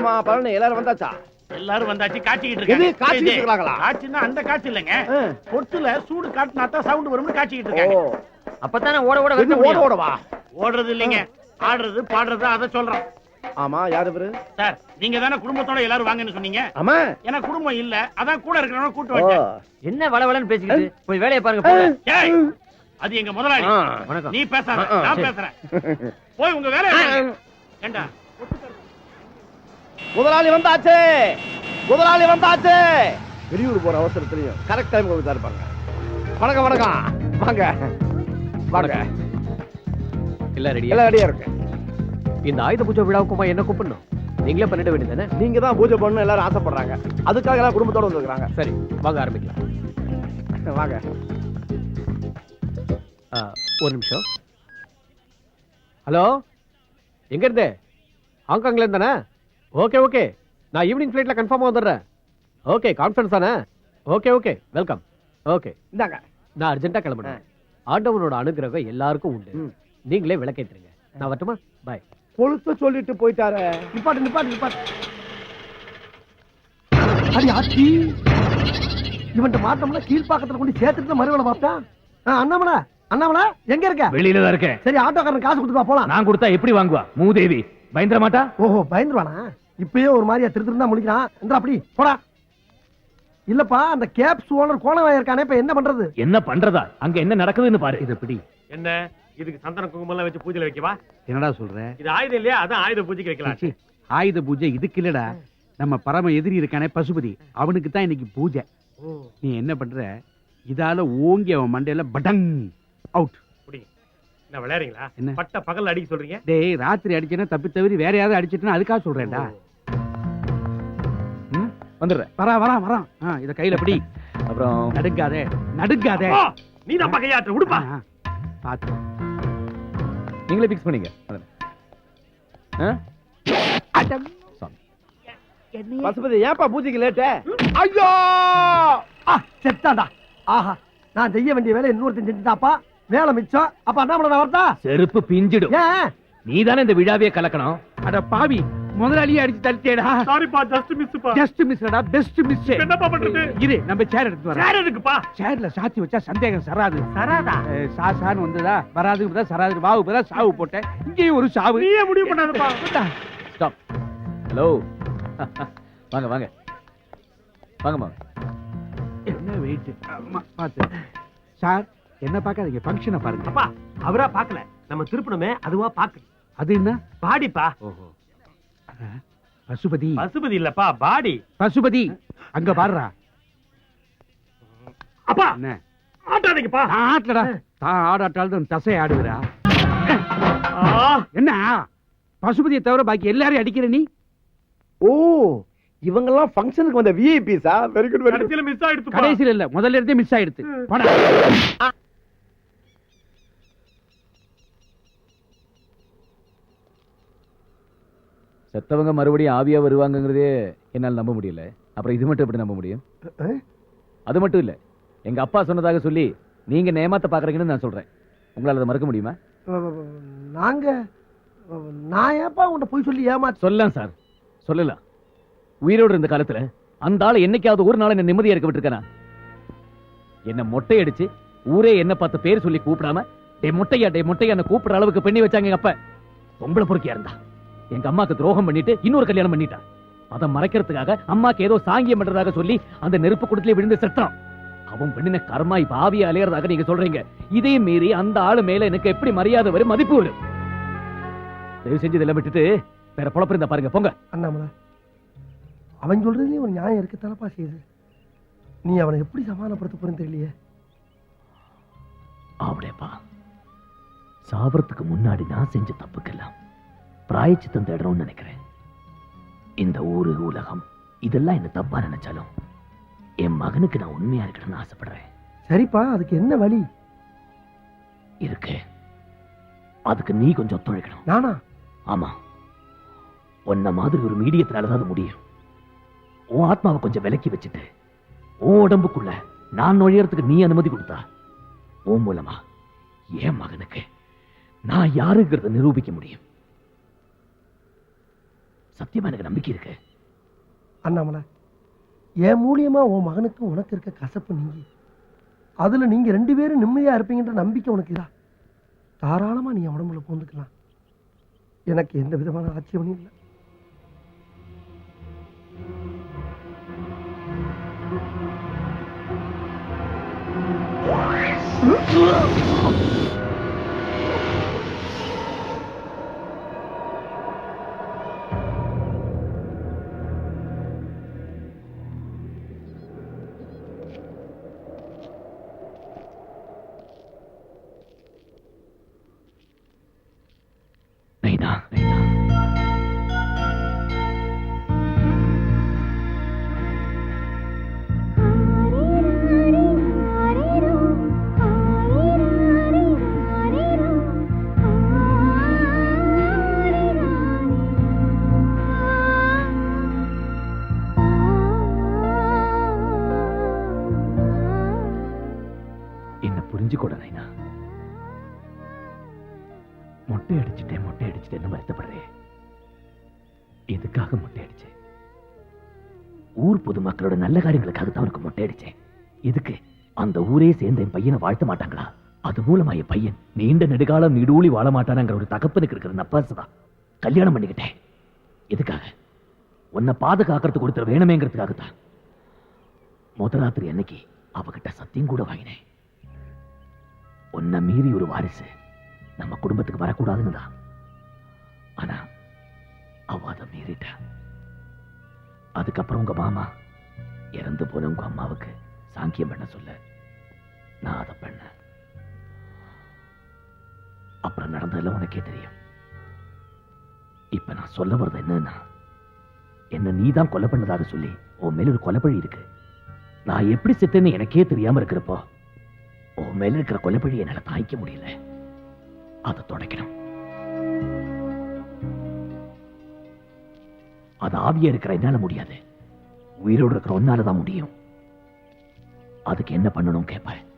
ஆமா பழனி எல்லாரும் வந்தாச்சா? எல்லாரும் வந்தாச்சு காய்ச்சிக்கிட்டு? இருக்காங்க. இருக்காங்களா? காய்ச்சின்னா அந்த காய்ச்சி இல்லைங்க. பொட்டுல சூடு காட்டினா தான் சவுண்ட் வரும்னு காய்ச்சிக்கிட்டு இருக்காங்க. அப்பதானே ஓட ஓட வெட்ட ஓட. ஓடவா ஓடுறது இல்லைங்க. ஆடுறது பாடுறது அதை சொல்றோம். ஆமா யாரு இவரு? சார் நீங்க தானே குடும்பத்தோட எல்லாரும் வாங்கன்னு சொன்னீங்க? ஆமா. ஏன்னா குடும்பம் இல்ல அதான் கூட இருக்கிறவங்க கூட்டு வச்சேன் என்ன வளவளன்னு பேசிக்கிட்டு போய் வேலையை பாருங்க அது எங்க முதலாளி. வணக்கம். நீ பேசாத நான். பேசுறேன். போய் உங்க வேலையை. ஏண்டா முதலாளி வந்தாச்சு. முதலாளி வந்தாச்சு. வெளியூர் போற அவசரத்துலயும் கரெக்ட் டைம் வந்து இருப்பாங்க வணக்கம் வணக்கம். வாங்க. வாங்க. எல்லாம் ரெடியா எல்லாம் ரெடியா இருக்கு. இந்த ஆயுத பூஜை விழாவுக்குமா என்ன கூப்பிடணும்? நீங்களே பண்ணிட வேண்டியதானே நீங்க தான் பூஜை பண்ணணும் எல்லாரும் ஆசைப்படுறாங்க. அதுக்காக எல்லாம் குடும்பத்தோட வந்துருக்காங்க சரி வாங்க ஆரம்பிக்கலாம். வாங்க. ஆ, ஒரு நிமிஷம். ஹலோ? எங்க இருந்து? ஹாங்காங்ல இருந்தானே? Okay okay. நான் ஈவினிங் ஃபிளைட்ல கன்ஃபார்மா வந்துடுறேன். ஓகே கான்ஃபரன்ஸ் தானே? Okay okay. Welcome okay. இந்தாங்க. நான் அர்ஜென்ட்டா கிளம்புறேன் ஆண்டவனோட அனுகிரகம் எல்லாருக்கும் உண்டு. நீங்களே விளக்கேத்துறீங்க நான் வரட்டுமா? பாய் கொழுத்த சொல்லிட்டு போயிட்டாரு. நிப்பாட்டு நிப்பாட்டு நிப்பாட்டு. அடி ஆச்சி. இவன்ட்ட மாட்டோம்னா கீழ்பாக்கத்துல கொண்டு சேர்த்துட்டு மறுவேலை பார்த்தா? அண்ணாமலை அண்ணாமலை எங்க இருக்க? வெளியில தான் இருக்கேன். சரி ஆட்டோக்காரன் காசு கொடுத்துட்டு வா, போலாம். நான் கொடுத்தா எப்படி வாங்குவா? மூதேவி. பயந்துட மாட்டா? ஓஹோ பயந்துருவானா? இப்பயே ஒரு மாதிரியா திரு திருந்தா முடிக்கிறான் எந்திரா அப்படி போடா. இல்லப்பா அந்த கேப்ஸ் ஓனர் கோணம் இருக்கானே இப்ப என்ன பண்றது? என்ன பண்றதா? அங்க என்ன நடக்குதுன்னு பாரு. இது எப்படி என்ன? இதுக்கு சந்தன குங்குமம் எல்லாம் வச்சு பூஜையில வைக்கவா என்னடா சொல்ற? இது ஆயுதம் இல்லையா? அதான் ஆயுத பூஜைக்கு வைக்கலாம். ஆயுத பூஜை இதுக்கு இல்லடா. நம்ம பரம எதிரி இருக்கானே பசுபதி. அவனுக்கு தான் இன்னைக்கு பூஜை. நீ என்ன பண்ற? இதால ஓங்கி அவன் மண்டையில படங் அவுட். என்ன விளையாடுறீங்களா? என்ன? பட்ட பகல் அடிக்க சொல்றீங்க? டேய் ராத்திரி அடிச்சேன்னா தப்பி தவிர வேற யாராவது அடிச்சிட்டுனா அதுக்காக சொல்றேன்டா? வந்துடுறேன். வரா வரா வரா. ஆ இத கையில பிடி. அப்புறம் நடுங்காதே நடுங்காதே. நீ தான் கையாற்ற உடுப்பா. பாத்து. நீங்களே பிக்ஸ் பண்ணீங்க? பசுபதி ஏன்பா பூஜைக்கு லேட்டு ஐயோ! ஆ செத்தாண்டா ஆஹா நான் செய்ய வேண்டிய வேலை இன்னொருத்தன் செஞ்சுட்டாப்பா. வேலை மிச்சம். அப்ப அண்ணாமலை நான் வரட்டா? செருப்பு பிஞ்சிடும். நீ தானே இந்த விழாவே கலக்கணும். அட பாவி. முதலாளியே அடிச்சு தள்ளிட்டேடா. சாரிப்பா ஜஸ்ட் மிஸ்ப்பா ஜஸ்ட் மிஸ்டா பெஸ்ட் மிஸ் என்னப்பா பண்றது? இரு நம்ம சேர் எடுத்து வரோம். வேற எதுக்குப்பா? சேர்ல சாத்தி வச்சா சந்தேகம் சராது. சராதா? சா சான்னு வந்ததா? வராதுக்கு பதிலா சராது. வாவு பதிலா சாவு போட்டேன். இங்கேயும் ஒரு சாவு. நீயே முடிவு பண்ணாதப்பா. ஸ்டாப் ஹலோ வாங்க வாங்க. வாங்கம்மா என்ன வெயிட் பாத்து சார் என்ன பார்க்காதீங்க. ஃபங்க்ஷனை பாருங்க. அப்பா அவரா பாக்கல நம்ம திருப்பணமே அதுவா பாக்கு அது என்ன? பாடிப்பா. ஓஹோ. பசுபதி. பசுபதி இல்லப்பா பாடி. பசுபதி அங்க பாடுறா அப்பா! என்ன? ஆட்டாதீங்கப்பா. நான் ஆட்டலடா. தான் ஆடாட்டாலும் தசை ஆடுகிறா ஆ, என்ன? பசுபதியை தவிர பாக்கி எல்லாரையும் அடிக்கிற நீ? ஓ இவங்கெல்லாம் ஃபங்க்ஷனுக்கு வந்த விஐபிஸா வெரி குட் வெரி மிஸ் ஆயிடுச்சு கடைசியில இல்ல முதல்ல இருந்தே மிஸ் ஆயிடுத்து. செத்தவங்க மறுபடியும் ஆவியா வருவாங்கங்கிறதே என்னால நம்ப முடியல. அப்புறம் இது மட்டும் எப்படி நம்ப முடியும்? அது மட்டும் இல்ல. எங்க அப்பா சொன்னதாக சொல்லி நீங்க நேமாத்த பாக்குறீங்கன்னு நான் சொல்றேன். உங்களால அதை மறக்க முடியுமா? நாங்க நான் ஏப்பா உன்கிட்ட போய் சொல்லி ஏமாத்து சொல்லலாம் சார். சொல்லலாம். உயிரோடு இருந்த காலத்துல அந்த ஆளு என்னைக்காவது ஒரு நாள் என்ன நிம்மதியா இருக்க விட்டுருக்கானா? என்ன மொட்டை அடிச்சு ஊரே என்ன பார்த்து பேர் சொல்லி கூப்பிடாம டே மொட்டையா டே மொட்டையா கூப்பிடுற அளவுக்கு பெண்ணி வச்சாங்க எங்க அப்பா. பொம்பளை பொறுக்கியா இருந்தா? எங்க அம்மாக்கு துரோகம் பண்ணிட்டு இன்னொரு கல்யாணம் பண்ணிட்டா அதை மறைக்கிறதுக்காக அம்மாக்கு ஏதோ சாங்கியம் பண்றதாக சொல்லி அந்த நெருப்பு குடத்திலே விழுந்து செத்தான் அவன் பெண்ணின கர்மா இப்ப ஆவியா அலையறதாக நீங்க சொல்றீங்க. இதே மீறி அந்த ஆளு மேல எனக்கு எப்படி மரியாதை வரும் மதிப்பு வரும்? தயவு செஞ்சு இதெல்லாம் விட்டுட்டு வேற பொழப்பு இருந்தா பாருங்க போங்க. அண்ணாமலை அவன் சொல்றதுலயும் ஒரு நியாயம் இருக்கத்தானப்பா செய்யுது. நீ அவனை எப்படி சமாதானப்படுத்த போறேன்னு தெரியலையே. அவளேப்பா சாவறதுக்கு முன்னாடி நான் செஞ்ச தப்புக்கெல்லாம் பிராயச்சித்தம் தேடுறோம்னு நினைக்கிறேன். இந்த ஊரு உலகம் இதெல்லாம் என்ன தப்பா நினைச்சாலும் என் மகனுக்கு நான் உண்மையா இருக்கணும்னு ஆசைப்படுறேன். சரிப்பா அதுக்கு என்ன வழி? இருக்கு. அதுக்கு நீ கொஞ்சம் ஒத்துழைக்கணும் நானா? ஆமா. உன்ன மாதிரி ஒரு மீடியத்தினால தான் முடியும். உன் ஆத்மாவை கொஞ்சம் விலக்கி வச்சுட்டு உன் உடம்புக்குள்ள நான் நுழையறதுக்கு நீ அனுமதி கொடுத்தா உன் மூலமா என் மகனுக்கு நான் யாருங்கிறத நிரூபிக்க முடியும். சத்தியமா எனக்கு நம்பிக்கை இருக்கு. அண்ணாமலை என் மூலியமா உன் மகனுக்கு உனக்கு இருக்க கசப்பு நீங்கி அதுல நீங்க ரெண்டு பேரும் நிம்மதியா இருப்பீங்கன்ற நம்பிக்கை உனக்கு இதா? தாராளமா நீ உடம்புல பூந்துக்கலாம். எனக்கு எந்த விதமான ஆட்சேபனையும் இல்லை. நைனா சேர்ந்து என் பையனை வாழ்த்த மாட்டாங்களா? அது மூலமா என் பையன் நீண்ட நெடுகாலம் நிடூழி வாழ மாட்டானாங்கிற ஒரு தகப்பனுக்கு இருக்கிற நப்பாசு தான். கல்யாணம் பண்ணிக்கிட்டேன். எதுக்காக? உன்னை பாதுகாக்கிறதுக்கு கொடுத்துற வேணுமேங்கிறதுக்காக தான் முத ராத்திரி அன்னைக்கு அவகிட்ட சத்தியம் கூட வாங்கினேன். உன்னை மீறி ஒரு வாரிசு நம்ம குடும்பத்துக்கு வரக்கூடாதுன்னு தான். ஆனா அவ அதை மீறிட்டா. அதுக்கப்புறம் உங்க மாமா இறந்து போன உங்க அம்மாவுக்கு சாங்கியம் பண்ண சொல்ல நான் அதை பண்ணேன். அப்புறம் நடந்ததெல்லாம் உனக்கே தெரியும். இப்ப நான் சொல்ல வர்றது என்னன்னா என்ன நீதான் கொலை பண்ணதாக சொல்லி உன் மேல ஒரு கொலைப்பழி இருக்கு. நான் எப்படி செத்தேன்னு எனக்கே தெரியாம இருக்கிறப்போ உன் மேல இருக்கிற கொலைப்பழி என்னால தாய்க்க முடியல. அதை தொடக்கணும். அது ஆவியா இருக்கிற என்னால முடியாது. உயிரோடு இருக்கிற ஒன்னால தான் முடியும். அதுக்கு என்ன பண்ணணும் கேட்பேன்.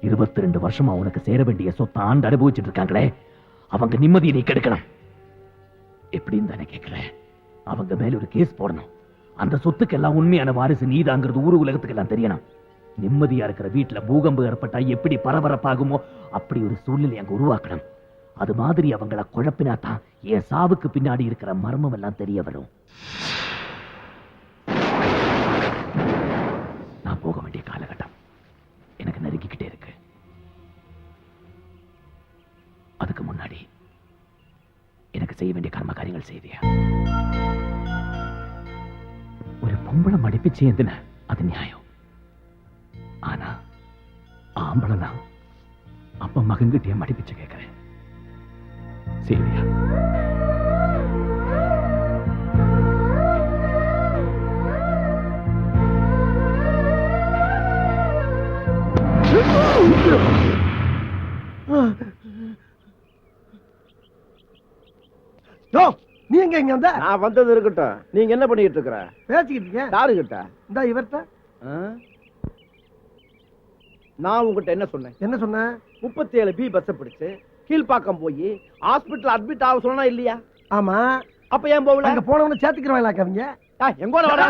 இருபத்தி ரெண்டு வருஷமா உனக்கு சேர வேண்டிய சொத்தை ஆண்டு அனுபவிச்சுட்டு இருக்காங்களே. அவங்க நிம்மதியை நீ கெடுக்கணும். எப்படின்னு தானே கேட்கிறேன் அவங்க மேல ஒரு கேஸ் போடணும். அந்த சொத்துக்கு எல்லாம் உண்மையான வாரிசு நீதாங்கிறது ஊர் உலகத்துக்கு எல்லாம் தெரியணும். நிம்மதியா இருக்கிற வீட்டுல பூகம்பம் ஏற்பட்டா எப்படி பரபரப்பாகுமோ அப்படி ஒரு சூழ்நிலை அங்க உருவாக்கணும். அது மாதிரி அவங்கள குழப்பினா தான் என் சாவுக்கு பின்னாடி இருக்கிற மர்மம் எல்லாம் தெரிய வரும். செய்ய வேண்டிய கர்ம காரியங்கள் செய்வியா ஒரு பொம்பளை மடிப்பிச்சு எந்தின அது நியாயம். ஆனா ஆம்பளை நான் அப்ப மகன்கிட்டயே மடிப்பிச்சு கேட்கிறேன். சேவியா எங்க இங்க வந்த? நான் வந்தது இருக்கட்டும். நீங்க என்ன பண்ணிட்டு இருக்கிற? பேசிக்கிட்டு இருக்கேன். யாருகிட்ட? இந்த இவர்கிட்ட? நான் உங்ககிட்ட என்ன சொன்னேன்? என்ன சொன்ன? முப்பத்தி ஏழு பி பஸ் பிடிச்சு கீழ்ப்பாக்கம் போய் ஹாஸ்பிட்டல் அட்மிட் ஆக சொன்னா இல்லையா? ஆமா. அப்ப ஏன் போகல? அங்க போனவன சேர்த்துக்கிறவாங்களா அவங்க ஏய், எங்கோட வாடா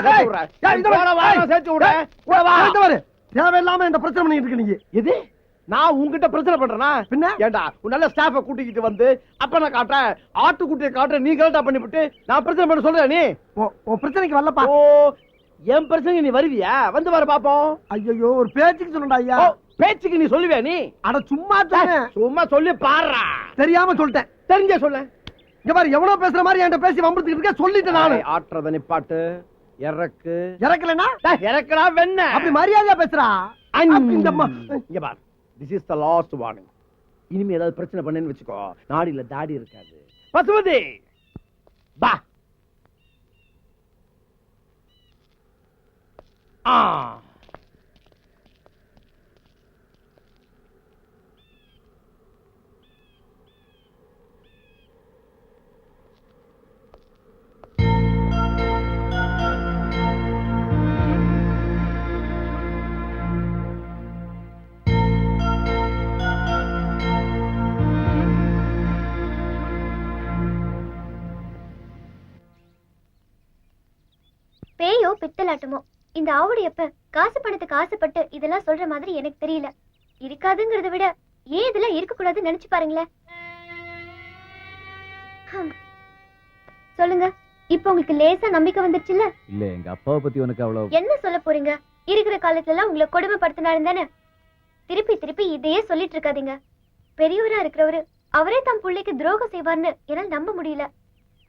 சேர்த்து விடுறேன் தேவையில்லாம இந்த பிரச்சனை பண்ணிட்டு இருக்க நீங்க. இது நான் உன்கிட்ட பிரச்சனை பண்றேனா? பின்ன? ஏண்டா உன் நல்ல ஸ்டாஃப கூட்டிக்கிட்டு வந்து அப்ப நான் காட்டுறேன். ஆட்டுக்குட்டியை காட்டுறேன். நீ கரெக்டா பண்ணிவிட்டு நான் பிரச்சனை பண்ண சொல்றேன் நீ. உன் உன் பிரச்சனைக்கு வரலப்பா. ஓ என் பிரச்சனை நீ வருவியா? வந்து வர பாப்போம். ஐயோ ஒரு பேச்சுக்கு சொன்னடா ஐயா. ஓ, பேச்சுக்கு நீ சொல்லுவியா நீ? அட சும்மா சொன்னேன் சும்மா சொல்லி பாடுறா தெரியாம சொல்லிட்டேன். தெரிஞ்ச சொல்ல. இங்க பாரு எவ்வளவு பேசுற மாதிரி என்கிட்ட பேசி வம்புத்துக்கிட்டு இருக்க சொல்லிட்டேன் நானு. ஆட்டுறத நிப்பாட்டு இறக்கு. இறக்கலனா இறக்குடா வெண்ண அப்படி மரியாதையா பேசுறா? இங்க பார். This is the last warning இனிமே ஏதாவது பிரச்சனை பண்ணேன்னு வச்சுக்கோ. நாடியில தாடி இருக்காது. பசுமதி! பா ஆ! பேயோ பித்தலாட்டமோ? இந்த ஆவுடைய அப்ப காசு பணத்துக்கு ஆசைப்பட்டு இதெல்லாம் சொல்ற மாதிரி எனக்கு தெரியல. இருக்காதுங்கிறத விட ஏன் இதெல்லாம் இருக்க கூடாதுன்னு நினைச்சு பாருங்களேன். சொல்லுங்க இப்ப உங்களுக்கு லேசா நம்பிக்கை வந்துருச்சுல்ல? இல்ல எங்க அப்பாவை பத்தி உனக்கு அவ்வளவு என்ன சொல்ல போறீங்க? இருக்கிற காலத்துல எல்லாம் உங்களை கொடுமைப்படுத்தினாரு தானே? திருப்பி திருப்பி இதையே சொல்லிட்டு இருக்காதீங்க. பெரியவரா இருக்கிறவரு அவரே தம் பிள்ளைக்கு துரோகம் செய்வார்னு என்னால நம்ப முடியல.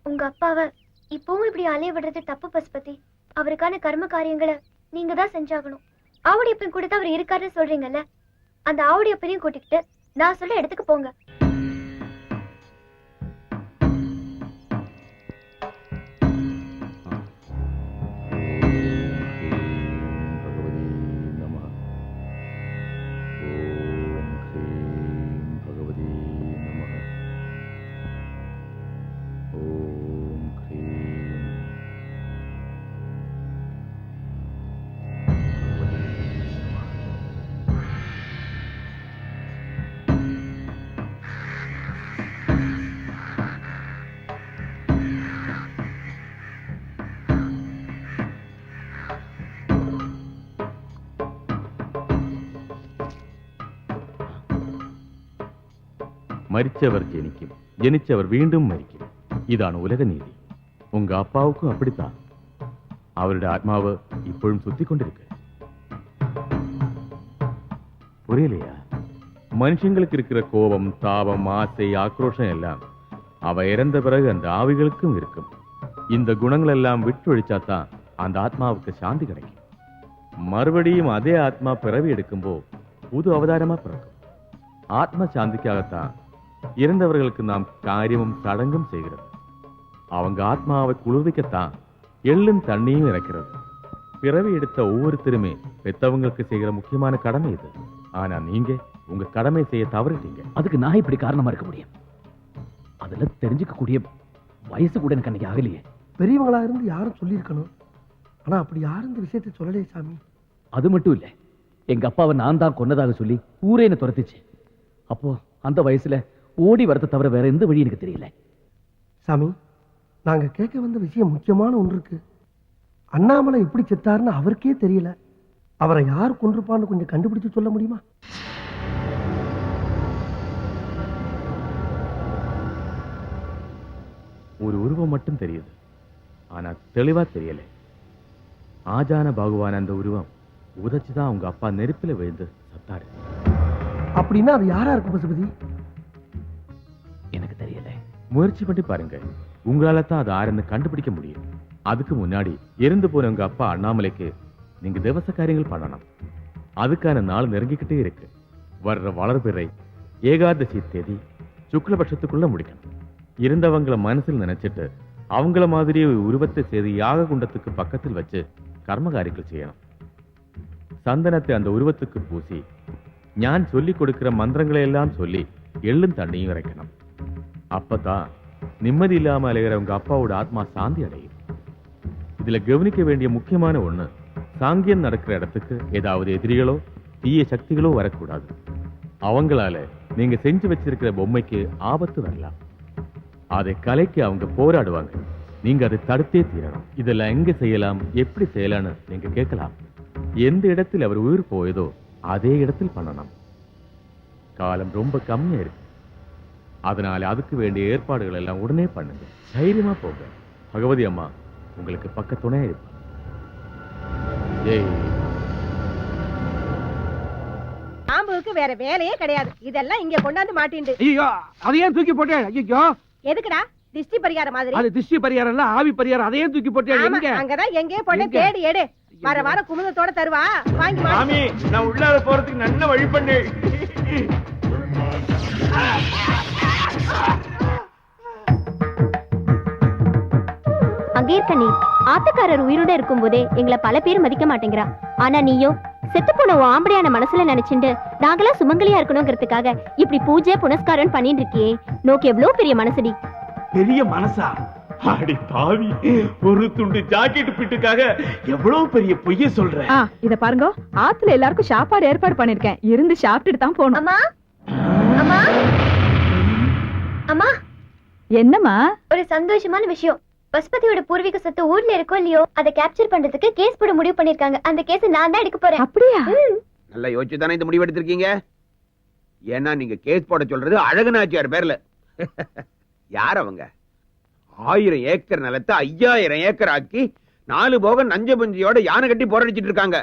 உங்க அப்பாவை இப்பவும் இப்படி அலைய விடுறது தப்பு பசுபதி அவருக்கான கர்ம காரியங்களை நீங்க தான் செஞ்சாகணும். ஆவுடையப்பன் கூட தான் அவர் இருக்காருன்னு சொல்றீங்கல்ல? அந்த ஆவுடையப்பனையும் கூட்டிக்கிட்டு நான் சொல்ல இடத்துக்கு போங்க. മരിച്ചവർ ജനിക്കും ജനിച്ചവർ വീണ്ടും മരിക്കും ഇതാണ് ഉലക നീതി ഉങ്ക അപ്പാവുക്കും അപ്പിടിത്താ അവരുടെ ആത്മാവ് ഇപ്പോഴും சுத்திக்கொண்டிருக்கு புரியலையா மனுஷங்களுக்கு இருக்கிற கோபம் தாபம் ஆசை ஆக்ரோஷம் எல்லாம் அவ இறந்த பிறகு அந்த ஆவிகளுக்கும் இருக்கும் இந்த குணங்கள் எல்லாம் விட்டொழிச்சாதான் அந்த ஆத்மாவுக்கு சாந்தி கிடைக்கும் மறுபடியும் அதே ஆத்மா பிறவி எடுக்கும்போ புது அவதாரமா பிறக்கும் ஆத்ம சாந்திக்காகத்தான் இறந்தவர்களுக்கு நாம் காரியமும் சடங்கும் செய்கிறது. அவங்க ஆத்மாவை குளிர்விக்கத்தான் எள்ளும் தண்ணியும் இறக்கிறது. பிறவி எடுத்த ஒவ்வொருத்தருமே பெத்தவங்களுக்கு செய்கிற முக்கியமான கடமை இது. ஆனா நீங்க உங்க கடமை செய்ய தவறிட்டீங்க. அதுக்கு நான் இப்படி காரணமா இருக்க முடியும்? அதுல தெரிஞ்சுக்க கூடிய வயசு கூட எனக்கு அன்னைக்கு ஆகலையே. பெரியவங்களா இருந்து யாரும் சொல்லியிருக்கணும். ஆனா அப்படி யாரும் இந்த விஷயத்தை சொல்லலையே சாமி. அது மட்டும் இல்ல எங்க அப்பாவை நான் தான் கொன்னதாக சொல்லி ஊரே என்ன துரத்துச்சு. அப்போ அந்த வயசுல ஓடி வரதை தவிர வேற எந்த வழி எனக்கு தெரியல. சாமி நாங்க கேட்க வந்த விஷயம் முக்கியமான ஒன்று இருக்கு. அண்ணாமலை எப்படி செத்தாருன்னு அவருக்கே தெரியல. அவரை யார் கொண்டிருப்பான்னு கொஞ்சம் கண்டுபிடிச்சு சொல்ல முடியுமா? ஒரு உருவம் மட்டும் தெரியுது. ஆனா தெளிவா தெரியல. ஆஜான பகவான் அந்த உருவம் உதச்சுதான் அவங்க அப்பா நெருப்பில விழுந்து சத்தாரு. அப்படின்னா அது யாரா இருக்கும் பசுபதி? முயற்சி பண்ணி பாருங்க. உங்களால தான் அது ஆறுன்னு கண்டுபிடிக்க முடியும். அதுக்கு முன்னாடி இறந்து போன உங்க அப்பா அண்ணாமலைக்கு நீங்க திவச காரியங்கள் பண்ணணும். அதுக்கான நாள் நெருங்கிக்கிட்டே இருக்கு. வர்ற வளர்பிறை ஏகாதசி தேதி சுக்லபட்சத்துக்குள்ள முடிக்கணும். இருந்தவங்கள மனசில் நினைச்சிட்டு அவங்கள மாதிரியே உருவத்தை செய்து யாக குண்டத்துக்கு பக்கத்தில் வச்சு கர்மகாரிகள் செய்யணும். சந்தனத்தை அந்த உருவத்துக்கு பூசி ஞான் சொல்லி கொடுக்கிற மந்திரங்களை எல்லாம் சொல்லி எள்ளும் தண்ணியும் இறைக்கணும். அப்பதான் நிம்மதி இல்லாம அலைகிறவங்க அப்பாவோட ஆத்மா சாந்தி அடையும் இதுல கவனிக்க வேண்டிய முக்கியமான ஒண்ணு சாங்கியம் நடக்கிற இடத்துக்கு ஏதாவது எதிரிகளோ தீய சக்திகளோ வரக்கூடாது. அவங்களால நீங்க செஞ்சு வச்சிருக்கிற பொம்மைக்கு ஆபத்து வரலாம். அதை கலைக்கு அவங்க போராடுவாங்க. நீங்க அதை தடுத்தே தீரணும். இதெல்லாம் எங்க செய்யலாம்? எப்படி செய்யலாம்னு நீங்க கேட்கலாம். எந்த இடத்தில் அவர் உயிர் போயதோ அதே இடத்தில் பண்ணணும் காலம் ரொம்ப கம்மியா இருக்கு அதனால அதுக்கு வேண்டிய ஏற்பாடுகள் எல்லாம் உடனே பண்ணுங்க. தைரியமா போங்க. பகவதி அம்மா உங்களுக்கு பக்க துணையா இருப்பாங்க. ஜெய் பாம்புக்கு வேற வேலையே கிடையாது. இதெல்லாம் இங்க கொண்டாந்து மாட்டிண்டு ஐயோ அதை ஏன் தூக்கி போட்டேன் ஐயோ எதுக்குடா? திஷ்டி பரிகாரம் மாதிரி. அது திருஷ்டி பரிகாரம் இல்ல ஆவி பரிகாரம். அதையே தூக்கி போட்டேன் எங்க? அங்கதான் எங்கேயோ போட்டு? தேடி எடு. வர வர குமுதத்தோட தருவா. வாங்கி நான் உள்ளார போறதுக்கு நல்ல வழி பண்ணு. அங்கே இருக்க நீ. ஆத்துக்காரர் உயிரோட இருக்கும்போதே எங்களை பல பேர் மதிக்க மாட்டேங்கிறா. ஆனா நீயோ செத்து போன ஆம்படியான மனசுல நினைச்சுண்டு நாங்களாம் சுமங்கலியா இருக்கணுங்கிறதுக்காக இப்படி பூஜை புனஸ்காரம் பண்ணிட்டு இருக்கியே. நோக்கு எவ்வளவு பெரிய மனசுடி. பெரிய மனசா? அடி பாவி ஒரு துண்டு ஜாக்கெட் பிட்டுக்காக எவ்வளவு பெரிய பொய்ய சொல்ற? இத பாருங்க. ஆத்துல எல்லாருக்கும் சாப்பாடு ஏற்பாடு பண்ணிருக்கேன். இருந்து சாப்பிட்டுட்டு தான் போகணும். அம்மா? என்னம்மா? ஒரு சந்தோஷமான விஷயம். பசுபதியோட பூர்வீக சொத்து ஊர்ல இருக்கோ இல்லையோ அதை கேப்சர் பண்றதுக்கு கேஸ் போட முடிவு பண்ணிருக்காங்க. அந்த கேஸ் நான் தான் எடுக்க போறேன். அப்படியா. நல்லா யோசிச்சு தானே இந்த முடிவு எடுத்திருக்கீங்க? ஏன்னா நீங்க கேஸ் போட சொல்றது அழகனாச்சியார் பேர்ல. யார் அவங்க? ஆயிரம் ஏக்கர் நிலத்தை ஐயாயிரம் ஏக்கர் ஆக்கி நாலு போக நஞ்ச பஞ்சியோட யானை கட்டி போராடிச்சிட்டு இருக்காங்க.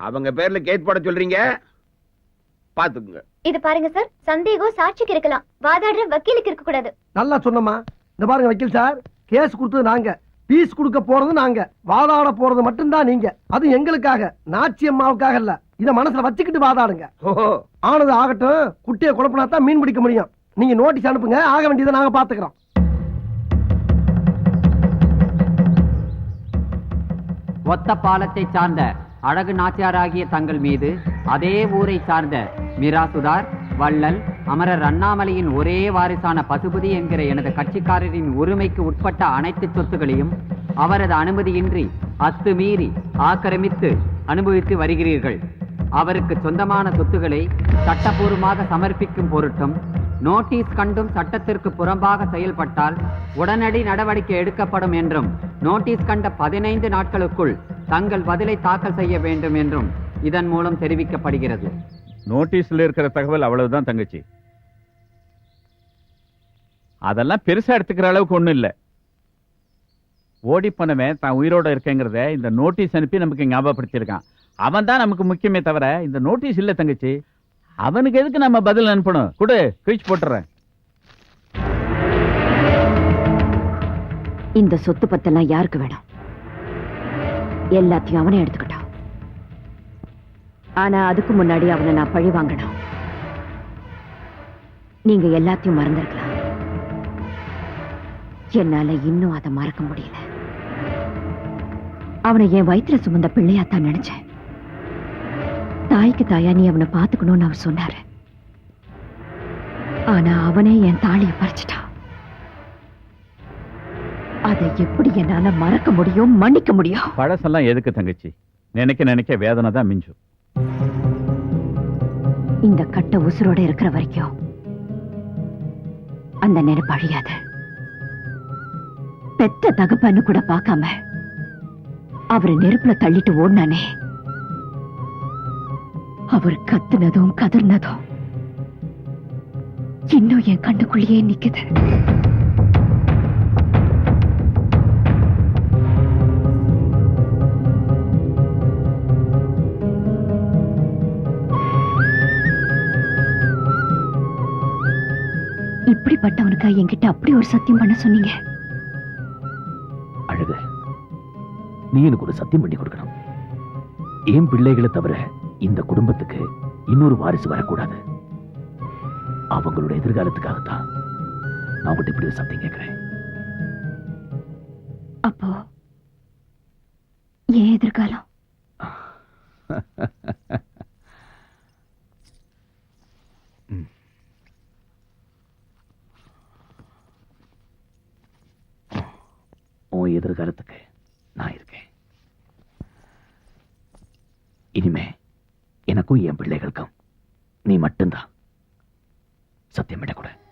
அவங்க பேர்ல கேஸ் போட சொல்றீங்க? பாத்துக்குங்க. இது பாருங்க சார் சந்தேகம் சாட்சிக்கு இருக்கலாம். வாதாடுற வக்கீலுக்கு இருக்க கூடாது. நல்லா சொன்னம்மா. இந்த பாருங்க வக்கீல் சார் கேஸ் கொடுத்தது நாங்க. பீஸ் கொடுக்க போறது நாங்க. வாதாட போறது மட்டும்தான் நீங்க. அது எங்களுக்காக. நாச்சி அம்மாவுக்காக இல்ல. இத மனசுல வச்சுக்கிட்டு வாதாடுங்க. ஓஹோ ஆனது ஆகட்டும் குட்டியை குழப்பினா தான் மீன் பிடிக்க முடியும். நீங்க நோட்டீஸ் அனுப்புங்க ஆக வேண்டியதை நாங்க பாத்துக்கிறோம். ஒத்த பாலத்தை சார்ந்த அழகு நாச்சியாராகிய தங்கள் மீது அதே ஊரை சார்ந்த மிராசுதார் வள்ளல் அமரர் அண்ணாமலையின் ஒரே வாரிசான பசுபதி என்கிற எனது கட்சிக்காரரின் உரிமைக்கு உட்பட்ட அனைத்து சொத்துகளையும் அவரது அனுமதியின்றி அத்துமீறி ஆக்கிரமித்து அனுபவித்து வருகிறீர்கள். அவருக்கு சொந்தமான சொத்துக்களை சட்டபூர்வமாக சமர்ப்பிக்கும் பொருட்டும் நோட்டீஸ் கண்டும் சட்டத்திற்கு புறம்பாக செயல்பட்டால் உடனடி நடவடிக்கை எடுக்கப்படும் என்றும் நோட்டீஸ் கண்ட பதினைந்து நாட்களுக்குள் தங்கள் பதிலை தாக்கல் செய்ய வேண்டும் என்றும் இதன் மூலம் தெரிவிக்கப்படுகிறது. நோட்டீஸ்ல இருக்கிற தகவல் அவ்வளவுதான் தங்கச்சி. அதெல்லாம் பெருசா எடுத்துக்கிற அளவுக்கு ஒண்ணும் இல்ல. ஓடி போனவன் தான் உயிரோட இருக்கேங்கிறத இந்த நோட்டீஸ் அனுப்பி நமக்கு ஞாபகப்படுத்தியிருக்கான். அவன் தான் நமக்கு முக்கியமே தவிர இந்த நோட்டீஸ் இல்ல தங்கச்சி. அவனுக்கு எதுக்கு நம்ம பதில் அனுப்பணும்? கொடு கிழிச்சு போட்டுறேன். இந்த சொத்து பத்தெல்லாம் யாருக்கு வேணும்? எல்லாத்தையும் அவனே எடுத்துக்கிட்டான் ஆனா அதுக்கு முன்னாடி அவனை நான் பழி வாங்கணும். நீங்க எல்லாத்தையும் மறந்திருக்கலாம். என்னால இன்னும் அதை மறக்க முடியல. அவனை என் வயித்துல சுமந்த பிள்ளையாத்தான் நினைச்சேன். தாய்க்கு தாயா நீ அவனை பாத்துக்கணும்னு அவர் சொன்னாரு. ஆனா அவனே என் தாலிய பறிச்சிட்டான். அதை எப்படி என்னால மறக்க முடியும் மன்னிக்க முடியும்? பழசெல்லாம் எதுக்கு தங்கச்சி? நினைக்க நினைக்க வேதனை தான் மிஞ்சும். இந்த கட்ட உசுரோட இருக்கிற வரைக்கும் அந்த நெருப்பு அழியாது. பெத்த தகப்பன்னு கூட பார்க்காம அவர் நெருப்புல தள்ளிட்டு ஓடினானே. அவர் கத்துனதும் கதர்னதும் இன்னும் என் கண்ணுக்குள்ளேயே நிக்குது. இப்படிப்பட்டவனுக்கா என்கிட்ட அப்படி ஒரு சத்தியம் பண்ண சொன்னீங்க? அழுக நீ எனக்கு ஒரு சத்தியம் பண்ணி கொடுக்கணும். என் பிள்ளைகளை தவிர இந்த குடும்பத்துக்கு இன்னொரு வாரிசு வரக்கூடாது? அவங்களோட எதிர்காலத்துக்காகத்தான் நான் உங்கள்கிட்ட இப்படி ஒரு சத்தியம் கேட்கிறேன். அப்போ ஏன் எதிர்காலம்? கருத்துக்கு நான் இருக்கேன். இனிமே எனக்கும் என் பிள்ளைகளுக்கும் நீ மட்டும்தான் சத்தியமிடக்கூடாது